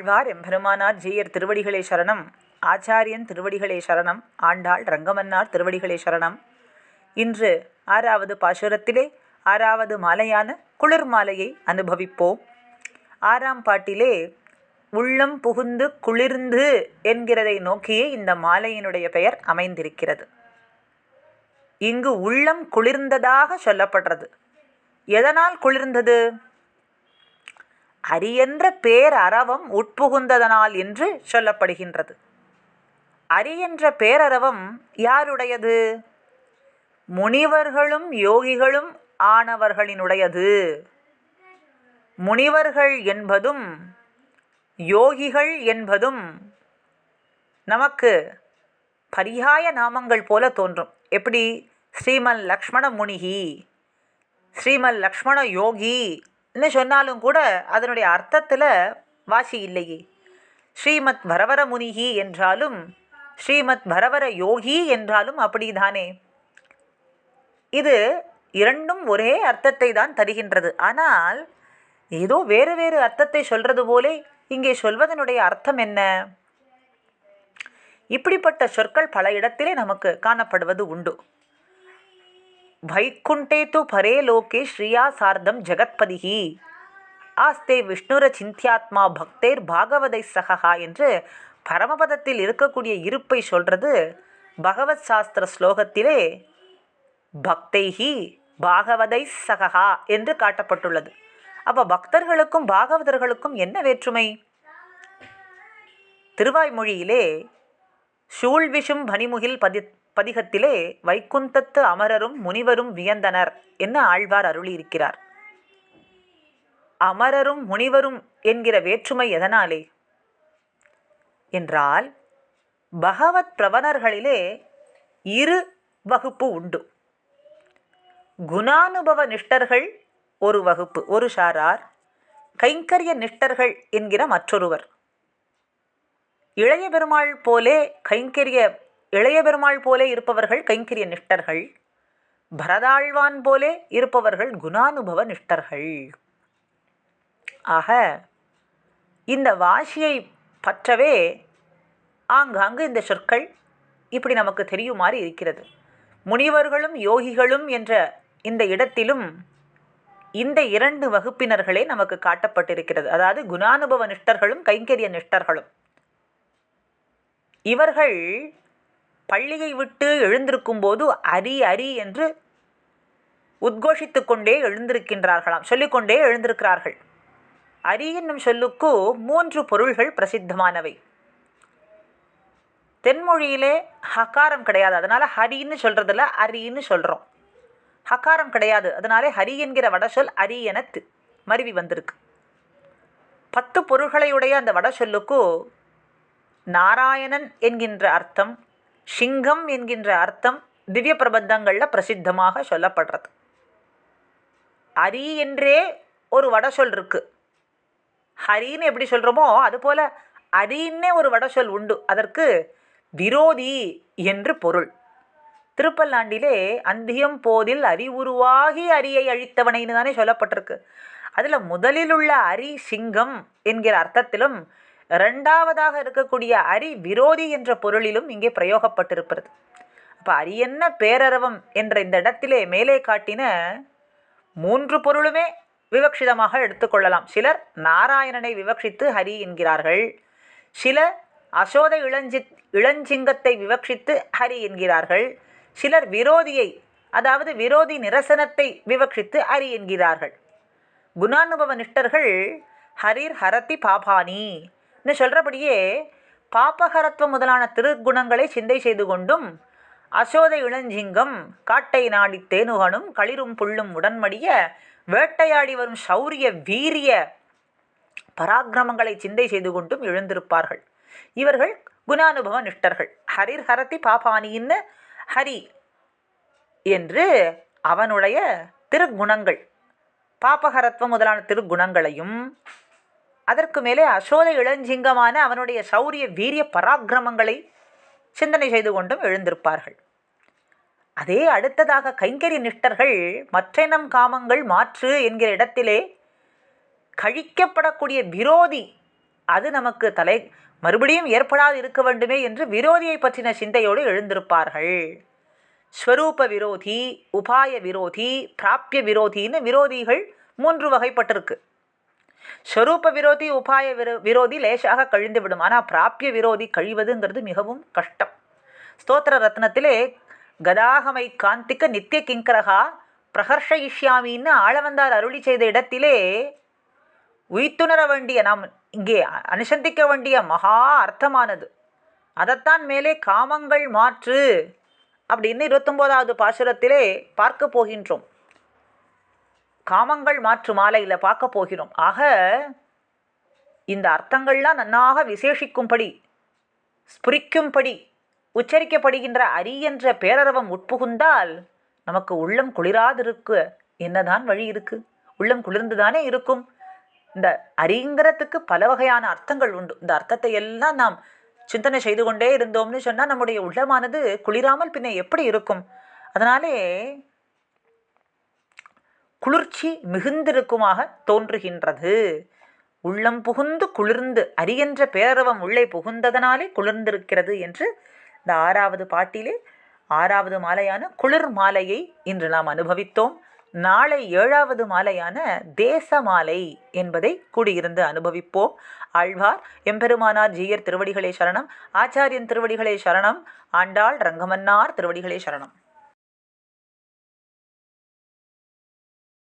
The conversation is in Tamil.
ஆழ்வார் எம்பெருமானார் ஜீயர் திருவடிகளே சரணம் ஆச்சாரியன் திருவடிகளே சரணம் ஆண்டாள் ரங்கமன்னார் திருவடிகளே சரணம். இன்று ஆறாவது பாசுரத்திலே ஆறாவது மாலையான குளிர் மாலையை அனுபவிப்போம். ஆறாம் பாட்டிலே உள்ளம் புகுந்து குளிர்ந்து என்கிறதை நோக்கியே இந்த மாலையினுடைய பெயர் அமைந்திருக்கிறது. இங்கு உள்ளம் குளிர்ந்ததாக சொல்லப்படுறது. எதனால் குளிர்ந்தது? அரியென்ற பேர் அரவம் உட்புகுந்ததனால் என்று சொல்லப்படுகின்றது. அரியென்ற பேரரவம் யாருடையது? முனிவர்களும் யோகிகளும் ஆனவர்களினுடையது. முனிவர்கள் என்பதும் யோகிகள் என்பதும் நமக்கு பரியாய நாமங்கள் போல தோன்றும். எப்படி? ஸ்ரீமல் லக்ஷ்மண முனிகி ஸ்ரீமல் லக்ஷ்மண யோகி யோகின்னு சொன்னாலும் கூட அதனுடைய அர்த்தத்தில் வாசி இல்லையே. ஸ்ரீமத் வரவர முனிகி என்றாலும் ஸ்ரீமத் வரவர யோகி என்றாலும் அப்படிதானே. இது இரண்டும் ஒரே அர்த்தத்தை தான் தருகின்றது. ஆனால் ஏதோ வேறு வேறு அர்த்தத்தை சொல்றது போலே இங்கே சொல்வதனுடைய அர்த்தம் என்ன? இப்படிப்பட்ட சொற்கள் பல இடத்திலே நமக்கு காணப்படுவது உண்டு. வைக்குண்டே து பரே லோகே ஸ்ரீயா சார்தம் ஜெகத்பதிகி ஆஸ்தே விஷ்ணுர சிந்தியாத்மா பக்தேர் பாகவதை சகா என்று பரமபதத்தில் இருக்கக்கூடிய இருப்பை சொல்றது பகவத் சாஸ்திர ஸ்லோகத்திலே பக்தைஹி பாகவதை சகா என்று காட்டப்பட்டுள்ளது. அப்போ பக்தர்களுக்கும் பாகவதர்களுக்கும் என்ன வேற்றுமை? திருவாய்மொழியிலே சூழ்விஷும் பனிமுகில் பதி பதிகத்திலே வைக்குந்தத்து அமரரும் முனிவரும் வியந்தனர் என்ன ஆழ்வார் அருளியிருக்கிறார். அமரரும் முனிவரும் என்கிற வேற்றுமை எதனாலே? என்றால் பகவத் பிரவணர்களிலே இரு வகுப்பு உண்டு. குணானுபவ நிஷ்டர்கள் ஒரு வகுப்பு ஒரு சாரார் கைங்கரிய நிஷ்டர்கள் என்கிற மற்றொருவர். இளைய பெருமாள் போலே கைங்கரிய இளைய பெருமாள் போலே இருப்பவர்கள் கைங்கரிய நிஷ்டர்கள் பரதாழ்வான் போலே இருப்பவர்கள் குணானுபவ நிஷ்டர்கள். ஆக இந்த வாசியை பற்றவே ஆங்காங்கு இந்த சொற்கள் இப்படி நமக்கு தெரியுமாறு இருக்கிறது. முனிவர்களும் யோகிகளும் என்ற இந்த இடத்திலும் இந்த இரண்டு வகுப்பினர்களே நமக்கு காட்டப்பட்டிருக்கிறது. அதாவது குணானுபவ நிஷ்டர்களும் கைங்கரிய நிஷ்டர்களும். இவர்கள் பள்ளியை விட்டு எழுந்திருக்கும் போது அரி அரி என்று உத்கோஷித்து கொண்டே எழுந்திருக்கின்றார்களாம். சொல்லிக்கொண்டே எழுந்திருக்கிறார்கள். அரி என்னும் சொல்லுக்கு மூன்று பொருள்கள் பிரசித்தமானவை. தென்மொழியிலே ஹகாரம் கிடையாது. அதனால் ஹரின்னு சொல்கிறதில்ல அரின்னு சொல்கிறோம் ஹகாரம் கிடையாது. அதனாலே ஹரி என்கிற வடசொல் அரி என மருவி வந்திருக்கு. பத்து பொருள்களையுடைய அந்த வடசொல்லுக்கு நாராயணன் என்கின்ற அர்த்தம் சிங்கம் என்கின்ற அர்த்தம் திவ்ய பிரபந்தங்களில் பிரசித்தமாக சொல்லப்படுறது. அரி என்றே ஒரு வடசொல் இருக்கு. ஹரின்னு எப்படி சொல்கிறோமோ அதுபோல் அரின்னே ஒரு வடசொல் உண்டு. அதற்கு விரோதி என்று பொருள். திருப்பல்லாண்டிலே அந்தியம் போதில் அரி உருவாகி அரியை அழித்தவனைன்னு தானே சொல்லப்பட்டிருக்கு. அதில் முதலில் உள்ள அரி சிங்கம் என்கிற அர்த்தத்திலும் ரெண்டாவதாக இருக்கக்கூடிய அரி விரோதி என்ற பொருளிலும் இங்கே பிரயோகப்பட்டிருக்கிறது. அப்போ அரியன்ன பேரரவம் என்ற இந்த இடத்திலே மேலே காட்டின மூன்று பொருளுமே விவக்ஷிதமாக எடுத்துக்கொள்ளலாம் சிலர் நாராயணனை விவக்ஷித்து ஹரி என்கிறார்கள். சிலர் அசோத இளஞ்சி இளஞ்சிங்கத்தை விவக்ஷித்து ஹரி என்கிறார்கள். சிலர் விரோதியை அதாவது விரோதி நிரசனத்தை விவக்ஷித்து ஹரி என்கிறார்கள். குணானுபவ நிஷ்டர்கள் ஹரிர் ஹரதி பாபானி இன்னும் சொல்கிறபடியே பாப்பகரத்துவ முதலான திருக்குணங்களை சிந்தை செய்து கொண்டும் அசோத இளஞ்சிங்கம் காட்டை நாடி தேனுகனும் களிரும் புல்லும் உடன்மடிய வேட்டையாடி வரும் சௌரிய வீரிய பராக்கிரமங்களை சிந்தை செய்து கொண்டும் எழுந்திருப்பார்கள். இவர்கள் குணானுபவ நிஷ்டர்கள். ஹரிர் ஹரதி பாபானின்னு ஹரி என்று அவனுடைய திருக்குணங்கள் பாபகரத்துவம் முதலான திருக்குணங்களையும் அதற்கு மேலே அசோத இளஞ்சிங்கமான அவனுடைய சௌரிய வீரிய பராக்கிரமங்களை சிந்தனை செய்து கொண்டும் எழுந்திருப்பார்கள். அதே அடுத்ததாக கைங்கறி நிஷ்டர்கள் மற்றெனம் காமங்கள் மாற்று என்கிற இடத்திலே கழிக்கப்படக்கூடிய விரோதி அது நமக்கு தலை மறுபடியும் ஏற்படாது இருக்க வேண்டுமே என்று விரோதியை பற்றின சிந்தையோடு எழுந்திருப்பார்கள். ஸ்வரூப விரோதி உபாய விரோதி பிராப்பிய விரோதின்னு விரோதிகள் மூன்று வகைப்பட்டிருக்கு. ஸ்வரூப விரோதி உபாய விரோ விரோதி லேசாக கழிந்து விடும் ஆனால் பிராப்பிய விரோதி கழிவதுங்கிறது மிகவும் கஷ்டம். ஸ்தோத்திர ரத்னத்திலே கதாகமை காந்திக்க நித்திய கிங்கரகா பிரகர்ஷயிஷ்யாமின்னு ஆளவந்தார் அருளி செய்த இடத்திலே உய்த்துணர வேண்டிய நாம் இங்கே அனுசந்திக்க வேண்டிய மகா அர்த்தமானது. அதைத்தான் மேலே காமங்கள் மாற்று அப்படின்னு இருபத்தொம்போதாவது பாசுரத்திலே பார்க்க போகின்றோம். காமங்கள் மாற்று மாலையில் பார்க்க போகிறோம். ஆக இந்த அர்த்தங்கள்லாம் நன்னாக விசேஷிக்கும்படி ஸ்புரிக்கும்படி உச்சரிக்கப்படுகின்ற அரி என்ற பேரரவம் உட்புகுந்தால் நமக்கு உள்ளம் குளிராதிருக்க. என்னதான் வழி இருக்கு? உள்ளம் குளிர்ந்துதானே இருக்கும். இந்த அரிங்கிறதுக்கு பல வகையான அர்த்தங்கள் உண்டு. இந்த அர்த்தத்தை எல்லாம் நாம் சிந்தனை செய்து கொண்டே இருந்தோம்னு சொன்னால் நம்முடைய உள்ளமானது குளிராமல் பின்ன எப்படி இருக்கும்? அதனாலே குளிர்ச்சி மிகுந்திருக்குமாக தோன்றுகின்றது. உள்ளம் புகுந்து குளிர்ந்து அரியன்ற பேரவம் உள்ளே புகுந்ததனாலே குளிர்ந்திருக்கிறது என்று இந்த ஆறாவது பாட்டிலே ஆறாவது மாலையான குளிர் மாலையை இன்று நாம் அனுபவித்தோம். நாளை ஏழாவது மாலையான தேச மாலை என்பதை கூடியிருந்து அனுபவிப்போம். ஆழ்வார் எம்பெருமானார் ஜீயர் திருவடிகளே சரணம் ஆச்சாரியன் திருவடிகளே சரணம் ஆண்டாள் ரங்கமன்னார் திருவடிகளே சரணம்.